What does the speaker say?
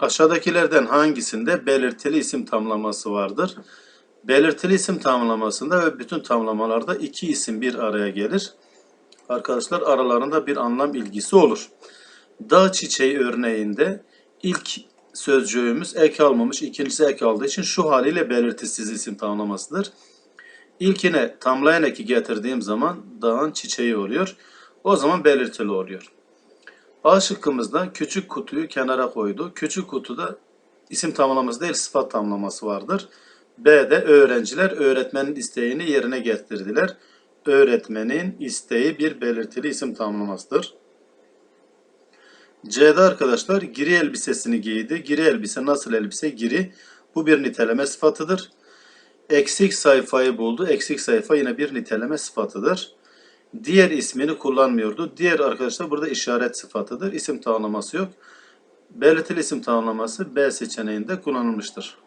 Aşağıdakilerden hangisinde belirtili isim tamlaması vardır? Belirtili isim tamlamasında ve bütün tamlamalarda iki isim bir araya gelir. Arkadaşlar aralarında bir anlam ilgisi olur. Dağ çiçeği örneğinde ilk sözcüğümüz ek almamış, ikincisi ek aldığı için şu haliyle belirtisiz isim tamlamasıdır. İlkine tamlayan eki getirdiğim zaman dağın çiçeği oluyor. O zaman belirtili oluyor. A şıkkımızda küçük kutuyu kenara koydu. Küçük kutuda isim tamlaması değil sıfat tamlaması vardır. B'de öğrenciler öğretmenin isteğini yerine getirdiler. Öğretmenin isteği bir belirtili isim tamlamasıdır. C'de arkadaşlar giri elbisesini giydi. Giri elbise nasıl elbise? Giri. Bu bir niteleme sıfatıdır. Eksik sayfayı buldu. Eksik sayfa yine bir niteleme sıfatıdır. Diğer ismini kullanmıyordu. Diğer arkadaşlar burada işaret sıfatıdır. İsim tamlaması yok. Belirtili isim tamlaması B seçeneğinde kullanılmıştır.